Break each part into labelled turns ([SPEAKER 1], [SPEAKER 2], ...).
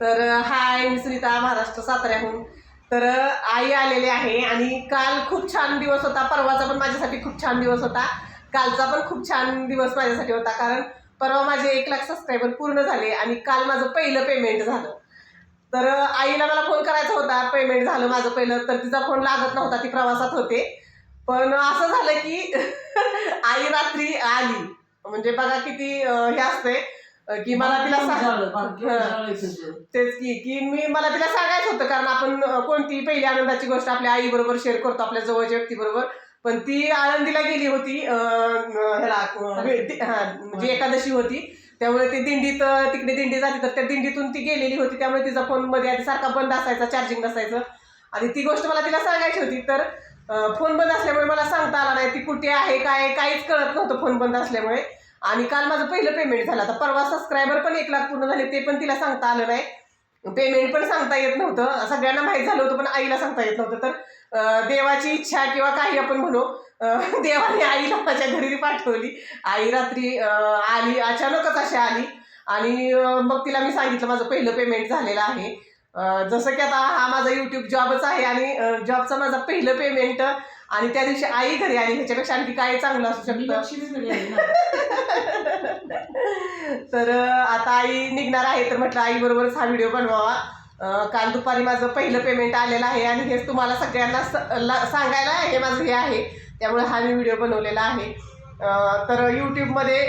[SPEAKER 1] तर हाय मी सुनीता महाराष्ट्र साताऱ्याहून. तर आई आलेली आहे आणि काल खूप छान दिवस होता. परवाचा पण माझ्यासाठी खूप छान दिवस होता. कालचा पण खूप छान दिवस माझ्यासाठी होता कारण परवा माझे एक लाख सबस्क्रायबर पूर्ण झाले आणि काल माझं पहिलं पेमेंट झालं. तर आईला मला फोन करायचा होता. पेमेंट झालं माझं पहिलं तर तिचा फोन लागत नव्हता. ती प्रवासात होते. पण असं झालं की आई रात्री आली. म्हणजे बघा किती हे असते की मला तिला सांग. तेच की की मी मला तिला सांगायचं होतं कारण आपण कोणती पहिली आनंदाची गोष्ट आपल्या आई बरोबर शेअर करतो आपल्या जवळच्या व्यक्तीबरोबर पण ती आळंदीला गेली होती ह्याला म्हणजे एकादशी होती. त्यामुळे ती दिंडीत तिकडे दिंडी जाते तर त्या दिंडीतून ती गेलेली होती. त्यामुळे तिचा फोनमध्ये आधी सारखा बंद असायचा चार्जिंग नसायचं. आणि ती गोष्ट मला तिला सांगायची होती तर फोन बंद असल्यामुळे मला सांगता आला नाही. ती कुठे आहे काय काहीच कळत नव्हतं फोन बंद असल्यामुळे. आणि काल माझं पहिलं पेमेंट झालं. आता परवा सबस्क्रायबर पण एक लाख पूर्ण झाले ते पण तिला सांगता आलं नाही. पेमेंट पण सांगता येत नव्हतं. सगळ्यांना माहीत झालं होतं पण आईला सांगता येत नव्हतं. तर देवाची इच्छा किंवा काही आपण म्हणू देवाने आईला माझ्या घरी पाठवली. आई रात्री आली अचानकच अशी आली. आणि मग तिला मी सांगितलं माझं पहिलं पेमेंट झालेलं आहे. जसं की आता हा माझा यूट्यूब जॉबच आहे आणि जॉबचं माझं पहिलं पेमेंट आणि त्या दिवशी आई घरी आली ह्याच्यापेक्षा आणखी काय चांगलं असू शकतं? तर आता आई निघणार आहे तर म्हटलं आई बरोबरच हा व्हिडिओ बनवावा. काल दुपारी माझं पहिलं पेमेंट आलेलं आहे आणि हेच तुम्हाला सगळ्यांना सांगायला हे माझं हे आहे. त्यामुळे हा मी व्हिडिओ बनवलेला आहे. तर यूट्यूबमध्ये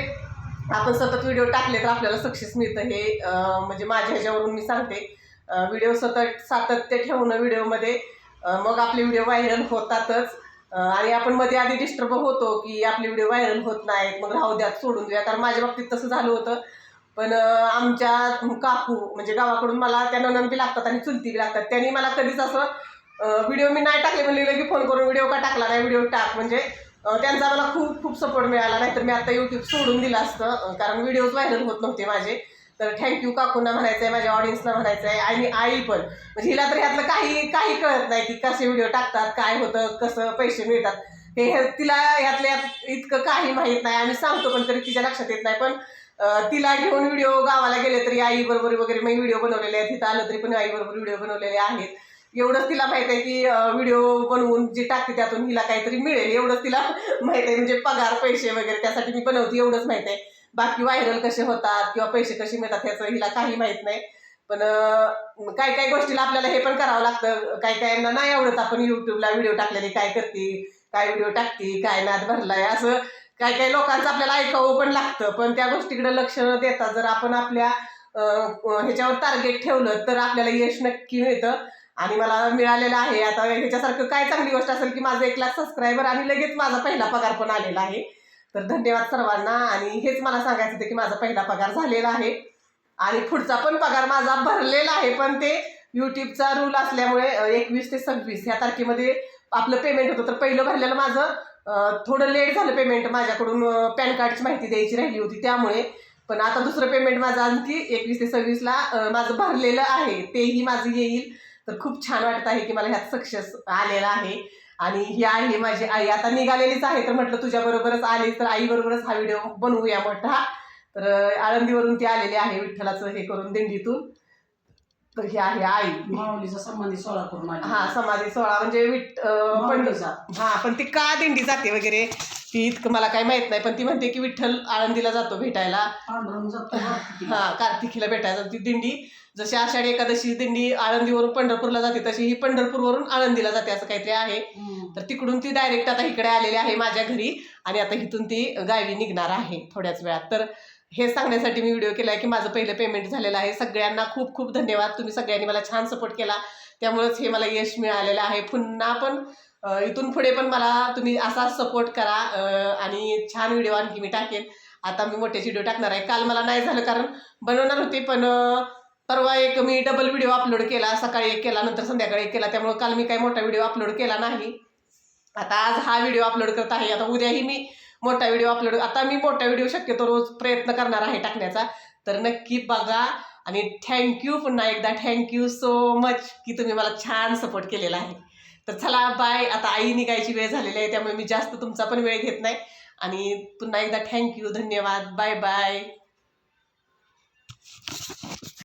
[SPEAKER 1] आपण सतत व्हिडिओ टाकले तर आपल्याला सक्सेस मिळतं. हे म्हणजे माझ्या ह्याच्यावरून मी सांगते. व्हिडिओ सतत सातत्य ठेवणं व्हिडिओमध्ये. मग आपले व्हिडिओ व्हायरल होतातच. आणि आपण मध्ये आधी डिस्टर्ब होतो की आपले व्हिडिओ व्हायरल होत नाहीत मग राहू द्यात सोडून द्या. कारण माझ्या बाबतीत तसं झालं होतं. पण आमच्या काकू म्हणजे गावाकडून मला त्या ननन बी लागतात आणि चुलती बी लागतात. त्यांनी मला कधीच असं व्हिडिओ मी नाही टाकले. म्हणले की फोन करून व्हिडिओ का टाकला नाही? व्हिडिओ टाक. म्हणजे त्यांचा मला खूप खूप सपोर्ट मिळाला. नाही तर मी आता यूट्यूब सोडून दिलं असतं कारण व्हिडिओज व्हायरल होत नव्हते माझे. तर थँक्यू काकूंना म्हणायचं आहे माझ्या ऑडियन्सला म्हणायचं आहे आणि आई पण. म्हणजे हिला तर ह्यातलं काही काही कळत नाही की कसे व्हिडिओ टाकतात काय होतं कसं पैसे मिळतात. हे तिला यातल्या इतकं काही माहीत नाही. आम्ही सांगतो पण तरी तिच्या लक्षात येत नाही. पण तिला घेऊन व्हिडिओ गावाला गेले तरी आई बरोबर वगैरे मी व्हिडिओ बनवलेले आहेत. तिथं आलं तरी पण आई बरोबर व्हिडिओ बनवलेले आहेत. एवढंच तिला माहीत आहे की व्हिडिओ बनवून जे टाकते त्यातून हिला काहीतरी मिळेल. एवढंच तिला माहीत आहे. म्हणजे पगार पैसे वगैरे त्यासाठी मी बनवते. एवढंच माहीत आहे. बाकी व्हायरल कसे होतात किंवा पैसे कसे मिळतात ह्याचं हिला काही माहीत नाही. पण काही काय काय गोष्टीला आपल्याला हे पण करावं लागतं. काय कायांना नाही आवडत आपण युट्यूबला व्हिडिओ टाकलेले काय करते काय व्हिडिओ टाकते काय नाद भरलाय असं काय काय लोकांचं आपल्याला ऐकावं पण लागतं. पण त्या गोष्टीकडे लक्ष न देता जर आपण आपल्या ह्याच्यावर टार्गेट ठेवलं तर आपल्याला यश नक्की मिळतं. आणि मला मिळालेलं आहे. आता ह्याच्यासारखं काय चांगली गोष्ट असेल की माझं एक लाख सबस्क्रायबर आणि लगेच माझा पहिला पगार पण आलेला आहे. तर धन्यवाद सर्वांना. आणि हेच मला सांगायचं होतं की माझा पहिला पगार झालेला आहे. आणि पुढचा पण पगार माझा भरलेला आहे. पण ते युट्यूबचा रूल असल्यामुळे एकवीस ते सव्वीस ह्या तारखेमध्ये आपलं पेमेंट होतं. तर पहिलं भरलेलं माझं थोडं लेट झालं पेमेंट माझ्याकडून पॅन कार्डची माहिती द्यायची राहिली होती त्यामुळे. पण आता दुसरं पेमेंट माझं आणखी एकवीस ते सव्वीसला माझं भरलेलं आहे. तेही माझं येईल. तर खूप छान वाटत आहे की मला ह्यात सक्सेस आलेला आहे. आणि ही आहे माझी आई. आता निघालेलीच आहे तर म्हटलं तुझ्या बरोबरच आली तर आई बरोबरच हा व्हिडिओ बनवूया मोठा तर आळंदीवरून ती आलेली आहे विठ्ठलाचं हे करून दिंडीतून. तर ही आहे आई.
[SPEAKER 2] माऊलीचा करून आली.
[SPEAKER 1] हा समाधी सोहळा म्हणजे विठ अं, पण
[SPEAKER 2] माऊलीचा.
[SPEAKER 1] हा पण ती का दिंडी जाते वगैरे? ती इतकं मला काही माहीत नाही पण ती म्हणते की विठ्ठल आळंदीला जातो भेटायला.
[SPEAKER 2] पांडुरंग जातो वाटतं
[SPEAKER 1] हा कार्तिकीला भेटायला ती दिंडी. जशी आषाढी एकादशी दिंडी आळंदीवरून पंढरपूरला जाते तशी ही पंढरपूरवरून आळंदीला जाते असं काहीतरी आहे.
[SPEAKER 2] हम्म.
[SPEAKER 1] तर तिकडून ती डायरेक्ट आता इकडे आलेली आहे माझ्या घरी आणि आता इथून ती गावी निघणार आहे थोड्याच वेळात. तर हे सांगण्यासाठी मी व्हिडिओ केला आहे की माझं पहिलं पेमेंट झालेलं आहे. सगळ्यांना खूप खूप धन्यवाद. तुम्ही सगळ्यांनी मला छान सपोर्ट केला. त्यामुळेच हे मला यश मिळालेलं आहे. पुन्हा पण इथून पुढे पण मला तुम्ही असाच सपोर्ट करा आणि छान व्हिडिओ आणखी मी टाकेन. आता मी मोठ्याची व्हिडिओ टाकणार आहे. काल मला नाही झालं कारण बनवणार होते पण परवा एक मी डबल व्हिडिओ अपलोड केला. सकाळी एक केला नंतर संध्याकाळी एक केला. त्यामुळे काल मी काही मोठा व्हिडिओ अपलोड केला नाही. आता आज हा व्हिडिओ अपलोड करत आहे. आता उद्याही मी मोठा व्हिडिओ अपलोड आता मी मोठा व्हिडिओ शक्यतो रोज प्रयत्न करणार आहे टाकण्याचा. तर नक्की बघा आणि थँक्यू पुन्हा एकदा. थँक्यू सो मच की तुम्ही मला छान सपोर्ट केलेला आहे. तर चला बाय आता आई निघायची वेळ झालेली आहे त्यामुळे मी जास्त तुमचा पण वेळ घेत नाही. आणि पुन्हा एकदा थँक्यू धन्यवाद. Bye bye